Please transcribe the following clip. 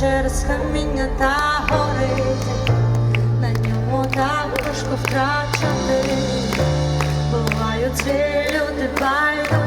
Через каміння та горить, на ньому так важко втрачати, бувають ці люди байдужі,